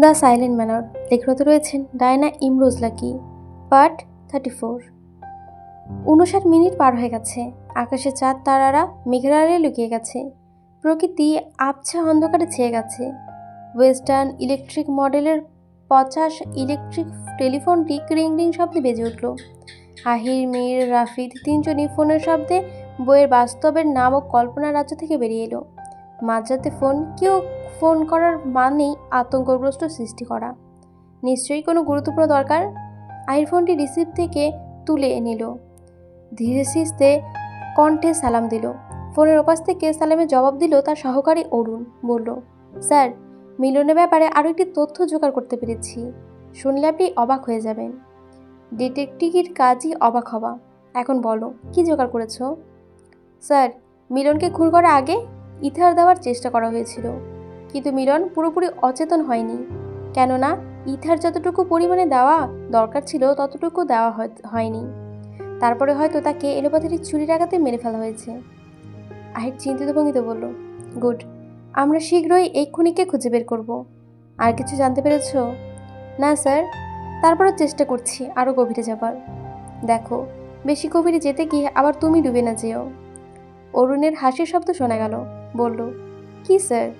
The silent manor লেখনত রয়েছেন Diana Imroz Lucky, part thirty four. উনষাট মিনিট পার হয়ে গেছে। আকাশে চাঁদ, তারারা মেঘের আড়ে লুকিয়ে গেছে। প্রকৃতি আবছা অন্ধকারে ছেয়ে গেছে। ওয়েস্টার্ন ইলেকট্রিক মডেলের পচাশ ইলেকট্রিক টেলিফোনটি ক্রিং রিং শব্দে বেজে উঠল। আহির, মীর, রাফিদ তিনজনই ফোনের শব্দে বইয়ের বাস্তবের নাম ও কল্পনার রাজ্য থেকে বেরিয়ে এলো। মাঝরাতে ফোন কেউ ফোন করার মানেই আতঙ্কগ্রস্ত সৃষ্টি করা। নিশ্চয়ই কোনো গুরুত্বপূর্ণ দরকার? আহির ফোনটি রিসিভ থেকে তুলে নিল। ধীরে সিস্তে কণ্ঠে সালাম দিল। ফোনের ওপাশ থেকে সালামের জবাব দিল তার সহকারী অরুণ। বলল, স্যার, মিলনের ব্যাপারে আরও একটি তথ্য জোগাড় করতে পেরেছি। শুনলে আপনি অবাক হয়ে যাবেন। ডিটেকটিভির কাজই অবাক হওয়া। এখন বলো, কি জোগাড় করেছ? স্যার, মিলনকে খুন করার আগে ইথার দেওয়ার চেষ্টা করা হয়েছিল। কিন্তু মিলন পুরোপুরি অচেতন হয়নি। কেননা, ইথার যতটুকু পরিমাণে দেওয়া দরকার ছিল, ততটুকু দেওয়া হয়- হয়নি। তারপরে হয়তো তাকে এলোপাথারি ছুরির আঘাতে মেরে ফেলা হয়েছে। আহির চিন্তিত ভঙ্গিতে বলল, গুড, আমরা শীঘ্রই এই খুনিকে খুঁজে বের করব। আর কিছু জানতে পেরেছ? না, স্যার। তারপরও চেষ্টা করছি আরও গভীরে যাবার। দেখো, বেশি গভীরে যেতে গিয়ে আবার তুমি ডুবে না যেও। অরুণের হাসির শব্দ শোনা গেল, বলল, কি, স্যার?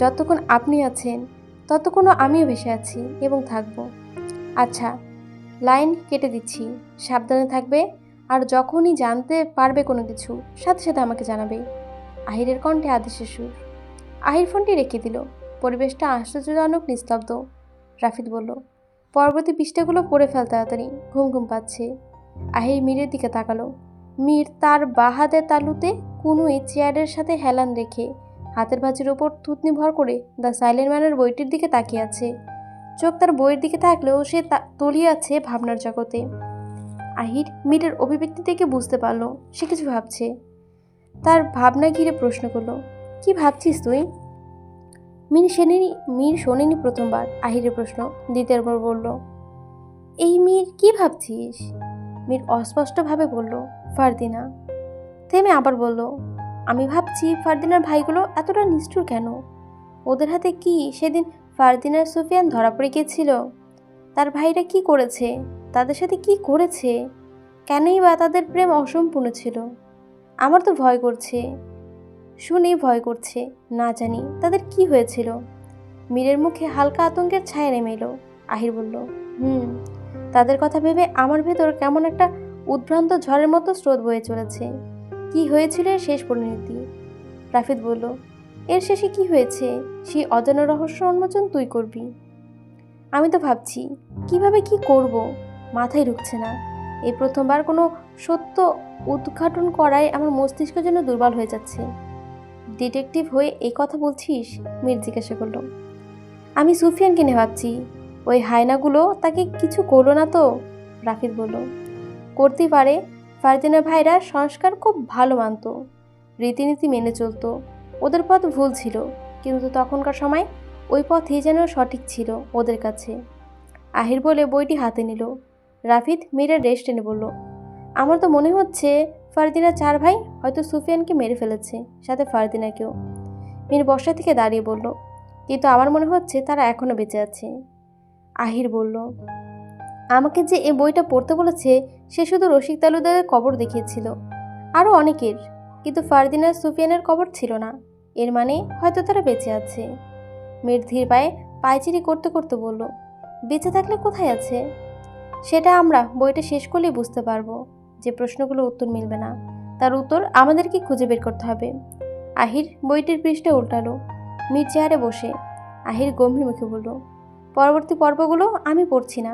যতক্ষণ আপনি আছেন, ততক্ষণও আমিও ভেসে আছি এবং থাকব। আচ্ছা লাইন কেটে দিচ্ছি। সাবধানে থাকবে আর যখনই জানতে পারবে কোনো কিছু, সাথে সাথে আমাকে জানাবে। আহিরের কণ্ঠে আদেশের সুর। আহির ফোনটি রেখে দিল। পরিবেশটা আশ্চর্যজনক নিস্তব্ধ। রাফিদ বলল পরবর্তী পৃষ্ঠাগুলো পড়ে ফেল তাড়াতাড়ি। ঘুম ঘুম পাচ্ছে। আহির মীরের দিকে তাকালো। মীর তার বাহাদের তালুতে কুনুই চেয়ারের সাথে হেলান রেখে হাতের ভাঁজের ওপর থুতনি ভর করে দ্য সাইলেন্ট ম্যানের বইটির দিকে তাকিয়ে আছে। চোখ তার বইয়ের দিকে থাকলেও সে তলিয়ে আছে ভাবনার জগতে। আহির মীরের অভিব্যক্তি থেকে বুঝতে পারল, সে কিছু ভাবছে। তার ভাবনা ঘিরে প্রশ্ন করল, কি ভাবছিস তুই? মীর শোনেনি মীর শোনেনি প্রথমবার, আহিরের প্রশ্ন। দ্বিতীয়বার বলল, এই মীর, কি ভাবছিস? মীর অস্পষ্টভাবে বলল, ফারদিনা। থেমে আবার বলল আমি ভাবছি ফারদিনার ভাইগুলো এতটা নিষ্ঠুর কেন? ওদের হাতে কি সেদিন ফারদিনার সুফিয়ান ধরা পড়ে গিয়েছিল? তার ভাইরা কি করেছে? তাদের সাথে কি করেছে? কেনই বা তাদের প্রেম অসম্পূর্ণ ছিল? আমার তো ভয় করছে। শুনেই ভয় করছে। না জানি তাদের কি হয়েছিল? মীরের মুখে হালকা আতঙ্কের ছায়া নেমে এলো। আহির বলল, হুম, তাদের কথা ভেবে আমার ভেতর কেমন একটা উদ্ভ্রান্ত ঝড়ের মতো স্রোত বয়ে চলেছে। কি হয়েছিল এর শেষ পরিণতি? রাফিদ বলল, এর শেষে কি হয়েছে? সেই অজানা রহস্য উন্মোচন তুই করবি। আমি তো ভাবছি, কীভাবে কি করব? মাথায় ঢুকছে না। এই প্রথমবার কোনো সত্য উদ্ঘাটন করায় আমার মস্তিষ্কের জন্য দুর্বল হয়ে যাচ্ছে। ডিটেকটিভ হয়ে এই কথা বলছিস? মীর জিজ্ঞাসা করল। আমি সুফিয়ানকে নিয়ে ভাবছি। ওই হায়নাগুলো তাকে কিছু করল না তো? রাফিদ বলল করতেই পারে ফারদিনের ভাইরা সংস্কার খুব ভালো মানত, রীতিনীতি মেনে চলতো, ওদের পথ ভুল ছিল, কিন্তু তখনকার সময় ওই পথই যেন সঠিক ছিল ওদের কাছে। আহির বলে বইটি হাতে নিল। রাফিদ মীরের রেস্ট এনে বলল, আমার তো মনে হচ্ছে ফারদিনা চার ভাই হয়তো সুফিয়ানকে মেরে ফেলেছে, সাথে ফারদিনাকেও। মীর বর্ষা থেকে দাঁড়িয়ে বলল, কিন্তু আমার মনে হচ্ছে তারা এখনও বেঁচে আছে। আহির বলল, আমাকে যে এই বইটা পড়তে বলেছে সে শুধু রসিক তালুদারের কবর দেখিয়েছিল। আরও অনেকের, কিন্তু ফারদিনার সুফিয়ানের কবর ছিল না। এর মানে হয়তো তারা বেঁচে আছে। মেয়ের ধীর পায়ে পায়চিরি করতে করতে বলল, বেঁচে থাকলে কোথায় আছে? সেটা আমরা বইটা শেষ করলেই বুঝতে পারব। যে প্রশ্নগুলো উত্তর মিলবে না, তার উত্তর আমাদেরকে খুঁজে বের করতে হবে। আহির বইটির পৃষ্ঠে উল্টালো। মির চেয়ারে বসে আহির গম্ভীর মুখে বলল, পরবর্তী পর্বগুলো আমি পড়ছি না।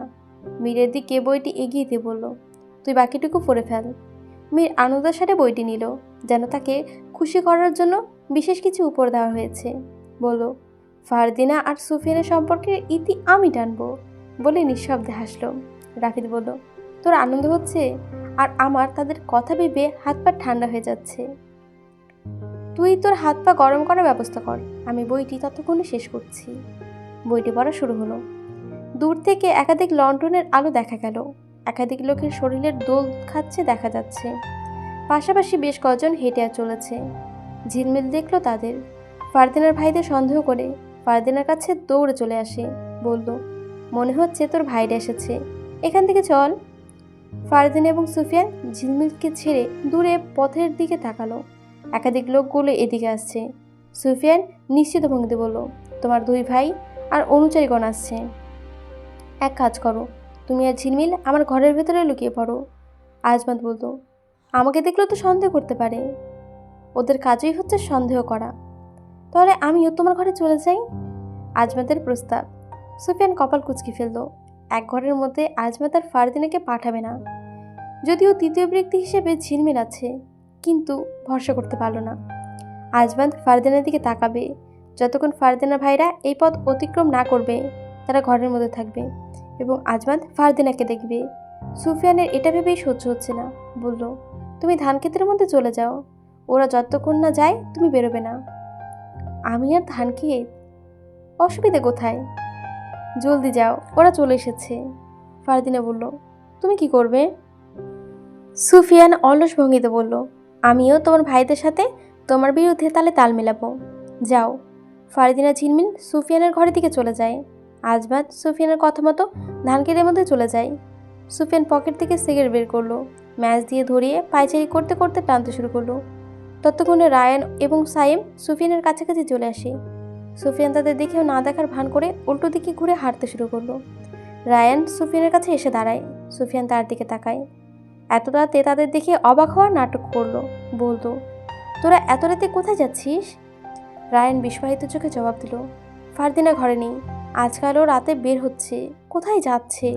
মীরের দিকে বইটি এগিয়ে দিয়ে বলল তুই বাকিটুকু পড়ে ফেল। মীর আনন্দের সাথে বইটি নিল, যেন তাকে খুশি করার জন্য বিশেষ কিছু উপর দেওয়া হয়েছে। বলল, ফারদিনা আর সুফিয়ানের সম্পর্কে ইতি আমি টানবো। বলে নিঃশব্দে হাসল। রাফিদ বলল, তোর আনন্দ হচ্ছে আর আমার তাদের কথা ভেবে হাত পা ঠান্ডা হয়ে যাচ্ছে। তুই তোর হাত পা গরম করার ব্যবস্থা কর, আমি বইটি ততক্ষণে শেষ করছি। বইটি পড়া শুরু হলো। দূর থেকে একাধিক লন্ঠনের আলো দেখা গেল। একাধিক লোকের শরীরের দোল খাচ্ছে দেখা যাচ্ছে। পাশাপাশি বেশ কজন হেঁটে চলেছে। ঝিলমিল দেখল তাদের। ফারদিনার ভাইদের সন্দেহ করে ফারদিনার কাছে দৌড়ে চলে আসে। বলল, মনে হচ্ছে তোর ভাইরা এসেছে। এখান থেকে চল। ফারদিন এবং সুফিয়ান ঝিলমিলকে ছেড়ে দূরে পথের দিকে তাকালো। একাধিক লোকগুলো এদিকে আসছে। সুফিয়ান নিশ্চিত ভঙ্গিতে বলল, তোমার দুই ভাই আর অনুচারীগণ আসছে। এক কাজ করো তুমি আর ঝিলমিল আমার ঘরের ভেতরে লুকিয়ে পড়ো, আজমাত বলতো। আমাকে দেখলেও তো সন্দেহ করতে পারে। ওদের কাজই হচ্ছে সন্দেহ করা। তাহলে আমিও তোমার ঘরে চলে যাই? আজমাতের প্রস্তাব। সুফিয়ান কপাল কুচকি ফেলল। এক ঘরের মধ্যে আজমাত আর ফারদিনাকে পাঠাবে না। যদিও তৃতীয় ব্যক্তি হিসেবে ঝিলমিল আছে, কিন্তু ভরসা করতে পারল না। আজমাত ফারদিনের দিকে তাকাবে। যতক্ষণ ফারদিনা ভাইরা এই পথ অতিক্রম না করবে, তারা ঘরের মধ্যে থাকবে। এবং আজমাত ফারদিনাকে দেখবে। সুফিয়ানের এটা ভেবেই সহ্য হচ্ছে না। বলল, তুমি ধান ক্ষেতের মধ্যে চলে যাও। ওরা যতক্ষণ না যায় তুমি বেরোবে না। আমি আর ধান খেয়ে অসুবিধে কোথায়? জলদি যাও, ওরা চলে এসেছে। ফারদিনা বলল, তুমি কি করবে? সুফিয়ান অলস ভঙ্গিতে বলল, আমিও তোমার ভাইদের সাথে তোমার বিরুদ্ধে তালে তাল মেলাবো। যাও। ফারদিনা ঝিলমিল সুফিয়ানের ঘরের দিকে চলে যায়। আজবাদ সুফিয়ানের কথা মতো ধান কেটের মধ্যে চলে যায়। সুফিয়ান পকেট থেকে সিগারেট বের করল, ম্যাচ দিয়ে ধরিয়ে পায়চারি করতে করতে টানতে শুরু করল। ততক্ষণে রায়ান এবং সাইম সুফিয়ানের কাছাকাছি চলে আসে। সুফিয়ান তাদের দেখেও না দেখার ভান করে উল্টো দিকে ঘুরে হাঁটতে শুরু করল। রায়ান সুফিয়ানের কাছে এসে দাঁড়ায়, সুফিয়ান তার দিকে তাকায়। এত রাতে তাদের দেখে অবাক হওয়ার নাটক করল, বলতো, তোরা এত রাতে কোথায় যাচ্ছিস? রায়ান বিস্ময়িত চোখে জবাব দিল, ফারদিনা ঘরে নেই। আজকালও রাতে বের হচ্ছে। কোথায় যাচ্ছে?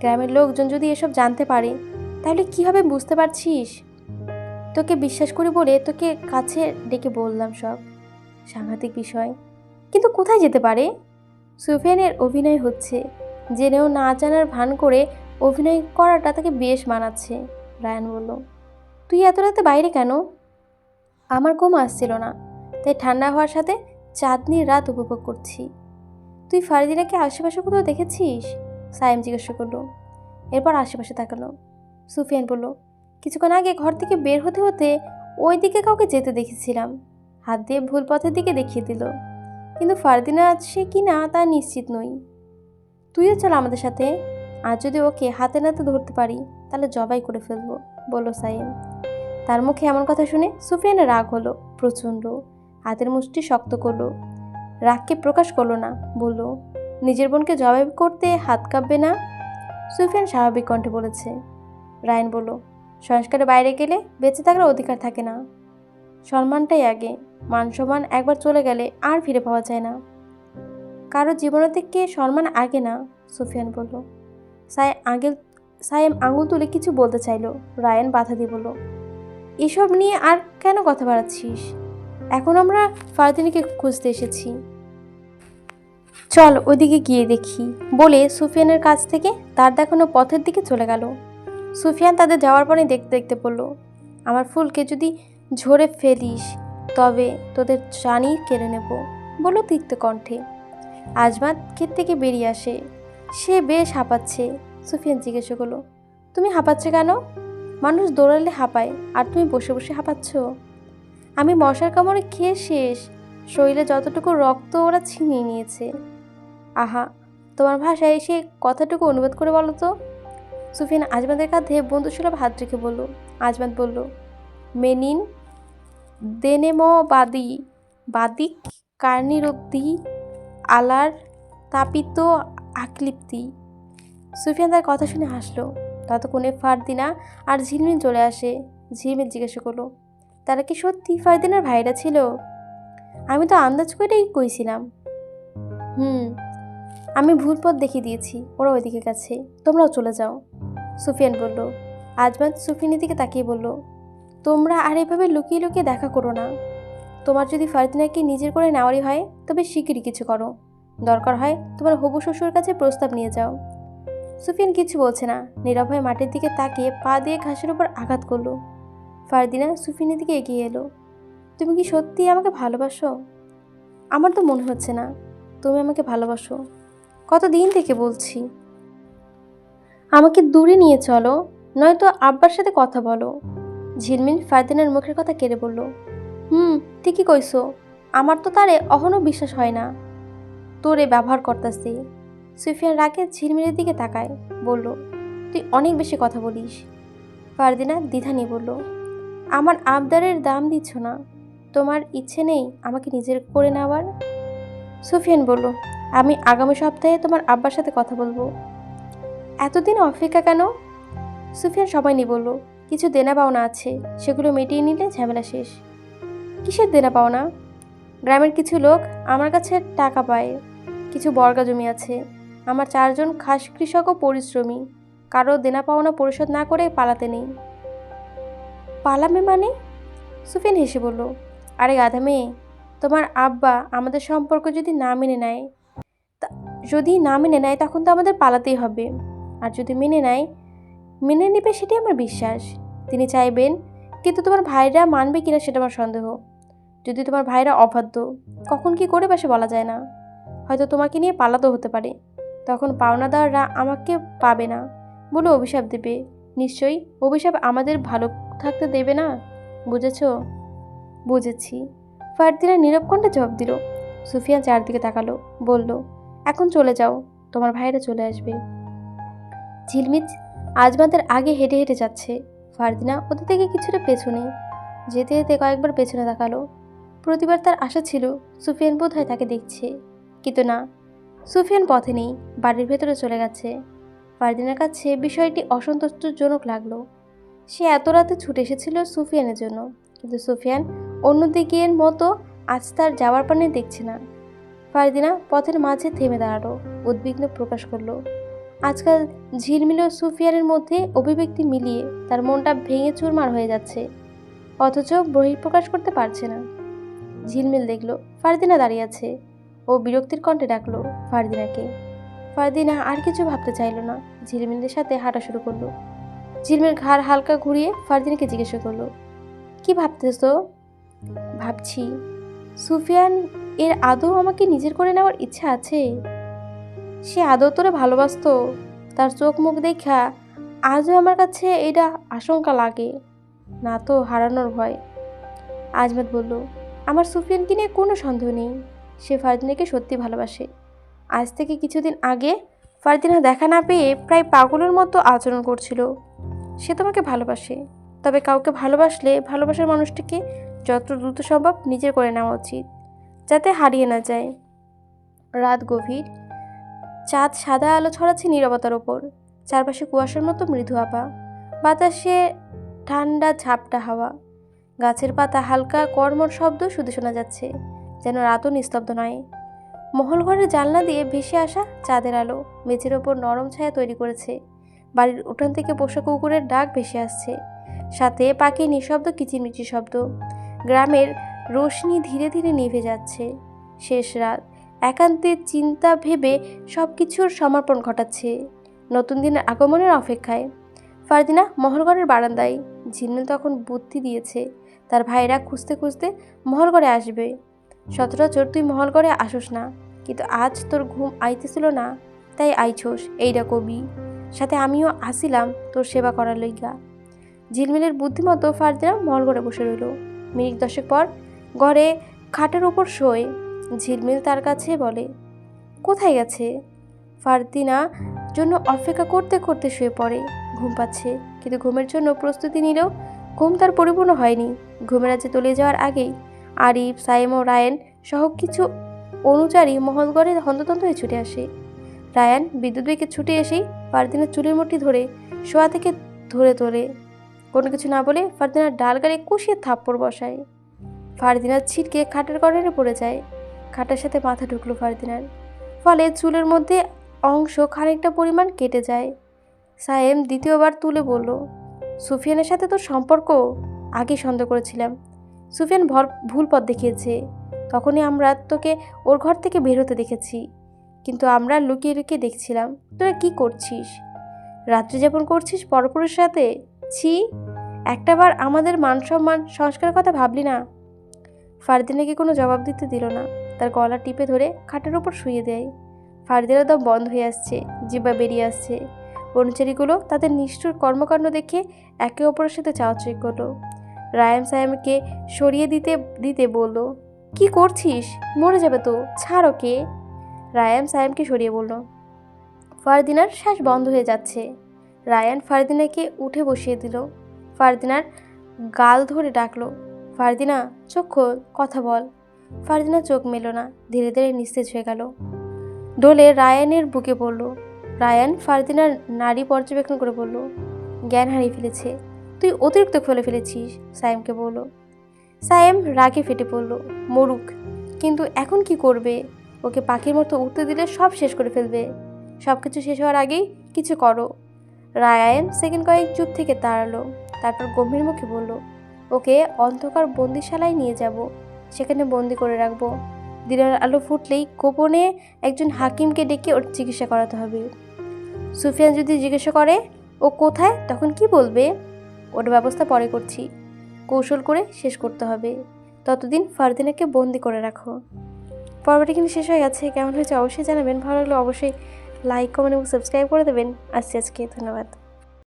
গ্রামের লোকজন যদি এসব জানতে পারে, তাহলে কী হবে বুঝতে পারছিস? তোকে বিশ্বাস করি বলে তোকে কাছে ডেকে বললাম সব। সাংঘাতিক বিষয়। কিন্তু কোথায় যেতে পারে? সুফিয়ানের অভিনয় হচ্ছে। জেনেও না জানার ভান করে অভিনয় করাটা তাকে বেশ মানাচ্ছে, রায়ান বলল। তুই এত রাতে বাইরে কেন? আমার ঘুম আসছিল না, তাই ঠান্ডা হওয়ার সাথে চাঁদনির রাত উপভোগ করছি। তুই ফারিদিনাকে আশেপাশে কোথাও দেখেছিস? সায়েম জিজ্ঞাসা করল। এরপর আশেপাশে তাকালো। সুফিয়ান বলল, কিছুক্ষণ আগে ঘর থেকে বের হতে হতে ওই দিকে কাউকে যেতে দেখেছিলাম। হাত দিয়ে ভুল পথের দিকে দেখিয়ে দিল। কিন্তু ফারদিনা আছে কি না তা নিশ্চিত নই। তুইও চল আমাদের সাথে। আর যদি ওকে হাতে নাতে ধরতে পারি, তাহলে জবাই করে ফেলব, বলল সাইম। তার মুখে এমন কথা শুনে সুফিয়ানের রাগ হলো প্রচণ্ড। হাতের মুষ্টি শক্ত করল। রাগকে প্রকাশ করল না, বলল, নিজের বোনকে জবাব করতে হাত কাঁপবে না? সুফিয়ান স্বাভাবিক কণ্ঠে বলেছে। রায়ন বলল, সংস্কারের বাইরে গেলে বেঁচে থাকার অধিকার থাকে না। সম্মানটাই আগে, মান সম্মান একবার চলে গেলে আর ফিরে পাওয়া যায় না। কারও জীবনে থেকে সম্মান আগে না, সুফিয়ান বলল। সাই আঙ্গেল, সায়েম আঙুল তুলে কিছু বলতে চাইলো। রায়ান বাধা দিয়ে বলল, এসব নিয়ে আর কেন কথা বাড়াচ্ছিস? এখন আমরা ফারদিনীকে খুঁজতে এসেছি। চল ওইদিকে গিয়ে দেখি বলে সুফিয়ানের কাছ থেকে তার দেখানো পথের দিকে চলে গেল। সুফিয়ান তাদের যাওয়ার পরে দেখতে দেখতে বলল, আমার ফুলকে যদি ঝরে ফেলিস, তবে তোদের জানি কেড়ে নেব বলো তিক্ত কণ্ঠে। আজমাত ক্ষেত থেকে বেরিয়ে আসে। সে বেশ হাঁপাচ্ছে। সুফিয়ান জিজ্ঞেস করল, তুমি হাঁপাচ্ছ কেন? মানুষ দৌড়ালে হাঁপায়, আর তুমি বসে বসে হাঁপাচ্ছ? আমি মশার কামড়ে খেয়ে শেষ। শরীরে যতটুকু রক্ত ওরা ছিনিয়ে নিয়েছে। আহা, তোমার ভাষায় এসে কথাটুকু অনুবাদ করে বলো তো। সুফিয়ান আজমাদের কাঁধে বন্ধুসুলভ হাত রেখে বলল, আজমাদ বলল, মেনিন দেনেমো বাদি বাদিক কার্নিরব্দি আলার তাপিত আকলিপ্তি। সুফিয়ান তার কথা শুনে হাসলো। ততক্ষণে ফারদিনা আর ঝিলমিল চলে আসে। ঝিলমিল জিজ্ঞাসা করল, তারা কি সত্যি ফারদিনার ভাইরা ছিল? আমি তো আন্দাজ করেই কইছিলাম। হুম আমি ভুল পথ দেখিয়ে দিয়েছি ওরা ওইদিকে গেছে, তোমরাও চলে যাও। সুফিয়ান বলল, আজমাত সুফিয়ানের দিকে তাকিয়ে বলল, তোমরা আর এভাবে লুকিয়ে লুকিয়ে দেখা করো না। তোমার যদি ফারদিনাকে নিজের করে নেওয়ারই হয়, তবে শিগগিরই কিছু করো। দরকার হয় তোমার হবু শ্বশুর কাছে প্রস্তাব নিয়ে যাও। সুফিয়ান কিছু বলছে না, নীরব হয়ে মাটির দিকে তাকিয়ে পা দিয়ে ঘাসের উপর আঘাত করল। ফারদিনা সুফিনের দিকে এগিয়ে এলো, তুমি কি সত্যি আমাকে ভালোবাসো? আমার তো মনে হচ্ছে না, তুমি আমাকে ভালোবাসো। কত দিন থেকে বলছি? আমাকে দূরে নিয়ে চলো, নয়তো আব্বার সাথে কথা বলো। ঝিলমিল ফারদিনার মুখের কথা কেড়ে বলল, হুম, ঠিকই কইছো। আমার তো তারে অহনও বিশ্বাস হয় না। তোরে ব্যবহার করতাছি। সুফিয়ান রাগে ঝিলমিলের দিকে তাকায়, বলল, তুই অনেক বেশি কথা বলিস। ফারদিনা দ্বিধা নিয়ে বলল, আমার আবদারের দাম দিচ্ছ না। তোমার ইচ্ছে নেই আমাকে নিজের করে নেওয়ার? সুফিয়ান বলল আমি আগামী সপ্তাহে তোমার আব্বার সাথে কথা বলব। এতদিন অপেক্ষা কেন? সুফিয়ান সবাই নিয়ে বলল, কিছু দেনা পাওনা আছে, সেগুলো মিটিয়ে নিলে ঝামেলা শেষ। কিসের দেনা পাওনা? গ্রামের কিছু লোক আমার কাছে টাকা পায়, কিছু বর্গা জমি আছে। আমার চারজন খাস কৃষক ও পরিশ্রমী, কারও দেনা পাওনা পরিশোধ না করে পালাতে নেই। পালামে মানে? সুফিয়ান হেসে বলল, আরে গাধা মেয়ে, তোমার আব্বা আমাদের সম্পর্ক যদি না মেনে নেয় যদি না মেনে নেয়, তখন তো আমাদের পালাতেই হবে। আর যদি মেনে নেয়, মেনে নেবে সেটাই আমার বিশ্বাস। তিনি চাইবেন, কিন্তু তোমার ভাইরা মানবে কিনা সেটা আমার সন্দেহ। যদি তোমার ভাইরা অবাধ্য, কখন কি করে বাসে বলা যায় না। হয়তো তোমাকে নিয়ে পালাতেও হতে পারে। তখন পাওনাদাররা আমাকে পাবে না বলে অভিশাপ দেবে। নিশ্চয়ই অভিশাপ আমাদের ভালো থাকতে দেবে না? বুঝেছ? বুঝেছি। ফারদিনা নীরব কণ্ঠে জবাব দিল। সুফিয়ান চারদিকে তাকালো, বলল এখন চলে যাও, তোমার ভাইরা চলে আসবে। ঝিলমিচ আজমাদের আগে হেঁটে হেঁটে যাচ্ছে। ফারদিনা ওদের থেকে কিছুটা পেছনে। যেতে যেতে কয়েকবার পেছনে তাকালো। প্রতিবার তার আশা ছিল সুফিয়ান বোধ হয় তাকে দেখছে। কিন্তু না, সুফিয়ান পথে নেই, বাড়ির ভেতরে চলে গেছে। ফারদিনার কাছে বিষয়টি অসন্তোষজনক লাগল। সে এত রাতে ছুটে এসেছিল সুফিয়ানের জন্য। কিন্তু সুফিয়ান অন্যদিকের মতো আজ তার যাওয়ার পানে দেখছে না। ফারদিনা পথের মাঝে থেমে দাঁড়াল, উদ্বিগ্ন প্রকাশ করল। আজকাল ঝিলমিল সুফিয়ানের মধ্যে অভিব্যক্তি মিলিয়ে তার মনটা ভেঙে চুরমার হয়ে যাচ্ছে, অথচ বহিঃপ্রকাশ করতে পারছে না। ঝিলমিল দেখল, ফারদিনা দাঁড়িয়ে আছে। ও বিরক্তির কণ্ঠে ডাকলো, ফারদিনাকে। ফারদিনা আর কিছু ভাবতে চাইলো না, ঝিলমিলের সাথে হাঁটা শুরু করল। ঝিলমিল ঘাড় হালকা ঘুরিয়ে ফারদিনাকে জিজ্ঞাসা করল, কি ভাবতেছো? ভাবছি, সুফিয়ান এর আদৌ আমাকে নিজের করে নেওয়ার ইচ্ছা আছে? সে আদৌ তোরে ভালোবাসতো? তার চোখ মুখ দেখা আজও আমার কাছে এটা আশঙ্কা লাগে। না তো, হারানোর ভয়। আজমেদ বলল, আমার সুফিয়ানকে নিয়ে কোনো সন্দেহ নেই। সে ফারদিনাকে সত্যি ভালোবাসে। আজ থেকে কিছুদিন আগে ফারদিনা দেখা না পেয়ে প্রায় পাগলের মতো আচরণ করছিল। সে তোমাকে ভালোবাসে। তবে কাউকে ভালোবাসলে ভালোবাসার মানুষটিকে যত দ্রুত সম্ভব নিজের করে নেওয়া উচিত। যাতে হারিয়ে না যায়। রাত গভীর। চাঁদ সাদা আলো ছড়াচ্ছে নীরবতার ওপর। চারপাশে কুয়াশার মতো মৃদু আভা বাতাসে ঠান্ডা ঝাপটা হাওয়া। গাছের পাতা হালকা কর্মর শব্দ শুধু শোনা যাচ্ছে, যেন রাতও নিস্তব্ধ নয়। মহল ঘরের জানলা দিয়ে ভেসে আসা চাঁদের আলো মেঝের ওপর নরম ছায়া তৈরি করেছে। বাড়ির উঠান থেকে পোষা কুকুরের ডাক ভেসে আসছে। সাথে পাখি নিঃশব্দ, কিচিরমিচির শব্দ। গ্রামের রোশনি ধীরে ধীরে নিভে যাচ্ছে। শেষ রাত। একান্তের চিন্তা ভেবে সব কিছুর সমর্পণ ঘটাচ্ছে। নতুন দিনের আগমনের অপেক্ষায়। ফারদিনা মহলগড়ের বারান্দায়। ঝিলমিল তখন বুদ্ধি দিয়েছে। তার ভাইরা খুঁজতে খুঁজতে মহলগড়ে আসবে। সচরাচর তুই মহলগড়ে আসোস না। কিন্তু আজ তোর ঘুম আইতেছিল না। তাই আইছোস এইটা কবি। সাথে আমিও আসিলাম তোর সেবা করার লইগা। ঝিলমিলের বুদ্ধিমতো ফারদিনা মহলগড়ে বসে রইল। মিনিট দশেক পর ঘরে খাটের ওপর শোয়, ঝিলমিল তার কাছে বলে, কোথায় গেছে? ফারদিনা জন্য অপেক্ষা করতে করতে শুয়ে পড়ে, ঘুম পাচ্ছে, কিন্তু ঘুমের জন্য প্রস্তুতি নিলেও ঘুম তার পরিপূর্ণ হয়নি। ঘুমের রাজ্যে তলিয়ে যাওয়ার আগেই আরিফ, সাইম ও রায়ান সহ কিছু অনুচারী মহলগড়ে হন্ততন্ত হয়ে ছুটে আসে। রায়ান বিদ্যুৎ বেগে ছুটে এসেই ফারদিনার চুলের মুঠি ধরে শোয়া থেকে ধরে তোলে। কোনো কিছু না বলে ফারদিনার ডাল কষিয়ে থাপ্পড় বসায়। ফারদিনার ছিটকে খাটের কর্নারে পড়ে যায়। খাটের সাথে মাথা ঢুকলো ফারদিনার। ফলে চুলের মধ্যে অংশ খানিকটা পরিমাণ কেটে যায়। সায়েম দ্বিতীয়বার তুলে বলল, সুফিয়ানের সাথে তোর সম্পর্ক? আগে সন্দেহ করেছিলাম। সুফিয়ান ভর, ভুল পথ দেখিয়েছে। তখনই আমরা তোকে ওর ঘর থেকে বের হতে দেখেছি। কিন্তু আমরা লুকিয়ে লুকিয়ে দেখছিলাম, তোরা কি করছিস? রাত্রি যাপন করছিস পরপুরের সাথে? ছি একটাবার আমাদের মান সম্মান সংস্কারের কথা ভাবলি না? ফারদিনাকে কোনো জবাব দিতে দিল না? তার গলা টিপে ধরে খাটের ওপর শুয়ে দেয়। ফারদিনের দম বন্ধ হয়ে আসছে, জিব্বা বেরিয়ে আসছে। অনুচারীগুলো তাদের নিষ্ঠুর কর্মকাণ্ড দেখে একে অপরের সাথে চাওয়াচুই করল। রায়াম সায়ামকে সরিয়ে দিতে দিতে বলল, কি করছিস? মরে যাবে তো, ছাড় ওকে। রায়াম সায়ামকে সরিয়ে বলল, ফারদিনার শ্বাস বন্ধ হয়ে যাচ্ছে। রায়ান ফারদিনাকে উঠে বসিয়ে দিল। ফারদিনার গাল ধরে ডাকলো ফারদিনা, চোখ খোল, কথা বল। ফারদিনা চোখ মেল না, ধীরে ধীরে নিস্তেজ হয়ে গেল। ডোলে রায়ানের বুকে পড়ল। রায়ান ফারদিনার নারী পর্যবেক্ষণ করে বলল, জ্ঞান হারিয়ে ফেলেছে। তুই অতিরিক্ত ফেলে ফেলেছিস সায়েমকে বলল। সায়েম রাগে ফেটে পড়ল, মরুক, কিন্তু এখন কি করবে? ওকে পাখির মতো উঠতে দিলে সব শেষ করে ফেলবে। সব কিছু শেষ হওয়ার আগেই কিছু করো। রায়ান সেকেন্ড কয়েক চুপ থেকে তাড়ালো তারপর গম্ভীর মুখে বলল ওকে অন্ধকার বন্দিশালায় নিয়ে যাব। সেখানে বন্দি করে রাখব। দিনের আলো ফুটলেই গোপনে একজন হাকিমকে ডেকে ওর চিকিৎসা করাতে হবে। সুফিয়ান যদি জিজ্ঞাসা করে, ও কোথায়? তখন কি বলবে? ওর ব্যবস্থা পরে করছি। কৌশল করে শেষ করতে হবে। ততদিন ফারদিনাকে বন্দি করে রাখো। পর্বটি কিন্তু শেষ হয়ে গেছে। কেমন হয়েছে অবশ্যই জানাবেন। ভালো লাগলে অবশ্যই লাইক কমেন্ট এবং সাবস্ক্রাইব করে দেবেন। আসছি আজকে। ধন্যবাদ।